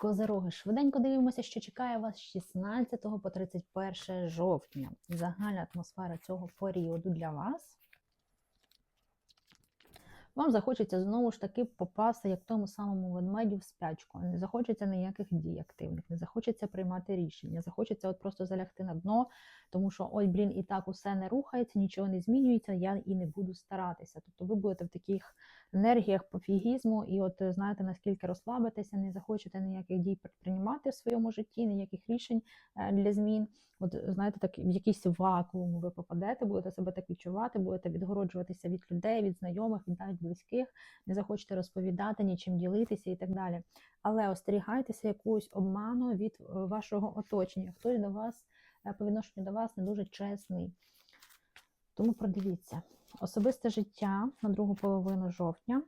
Козероги, швиденько дивимося, що чекає вас з 16 по 31 жовтня. Загальна атмосфера цього періоду для вас. Вам захочеться знову ж таки попасти, як тому самому ведмедю, в спячку. Не захочеться ніяких дій активних, не захочеться приймати рішення, захочеться от просто залягти на дно, тому що ой, блін, і так усе не рухається, нічого не змінюється, я і не буду старатися. Тобто ви будете в таких енергіях пофігізму, і от знаєте, наскільки розслабитеся, не захочете ніяких дій предприймати в своєму житті, ніяких рішень е, для змін. От знаєте, так в якийсь вакуум ви попадете, будете себе так відчувати, будете відгороджуватися від людей, від знайомих, від навіть близьких, не захочете розповідати, нічим ділитися і так далі. Але остерігайтеся якогось обману від е, вашого оточення. Хтось до вас е, по відношенню до вас не дуже чесний. Тому продивіться. Особисте життя на другу половину жовтня.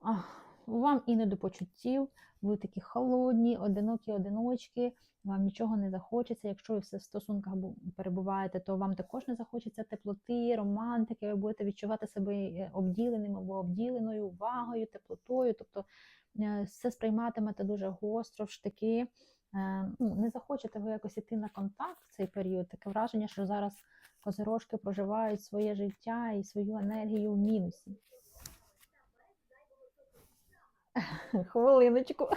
Ах, Вам і не до почуттів, ви такі холодні, одинокі одиночки, вам нічого не захочеться. Якщо ви все в стосунках перебуваєте, то вам також не захочеться теплоти, романтики, ви будете відчувати себе е, обділеним або обділеною увагою, теплотою. Тобто е, все сприйматимете дуже гостро, штики. Е, Ну, не захочете ви якось іти на контакт в цей період. Таке враження, що зараз козирожки проживають своє життя і свою енергію в мінусі. Хвилиночку.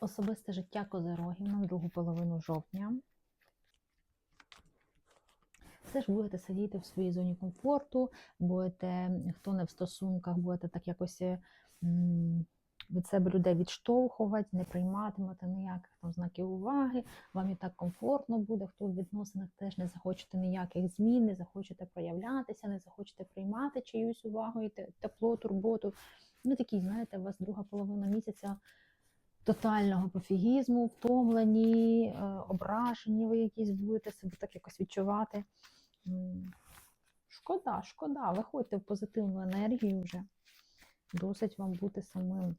Особисте життя козирогів на другу половину жовтня. Все ж будете сидіти в своїй зоні комфорту, будете, хто не в стосунках, будете так якось м, від себе людей відштовхувати, не прийматимете ніяких там знаків уваги, вам і так комфортно буде, хто в відносинах теж не захочете ніяких змін, не захочете проявлятися, не захочете приймати чиюсь увагу і тепло, турботу. Ну, такий, знаєте, у вас друга половина місяця тотального пофігізму, втомлені, е, ображені ви якісь будете себе так якось відчувати. Шкода, шкода, виходьте в позитивну енергію вже. Досить вам бути самим.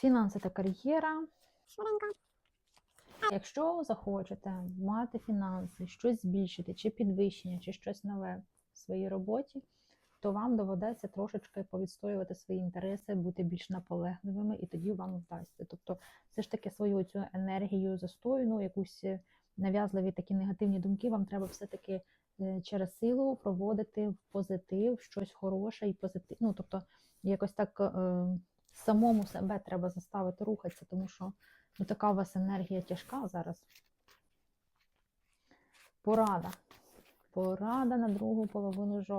Фінанси та кар'єра. Якщо захочете мати фінанси, щось збільшити, чи підвищення, чи щось нове в своїй роботі, то вам доведеться трошечки повідстоювати свої інтереси, бути більш наполегливими, і тоді вам вдасться. Тобто, все ж таки свою цю енергію застойну, якусь е, нав'язливі такі негативні думки, вам треба все-таки е, через силу проводити в позитив, щось хороше і позитив. Ну, тобто, якось так е, самому себе треба заставити рухатися, тому що ну, така у вас енергія тяжка зараз. Порада. Порада на другу половину жовтня.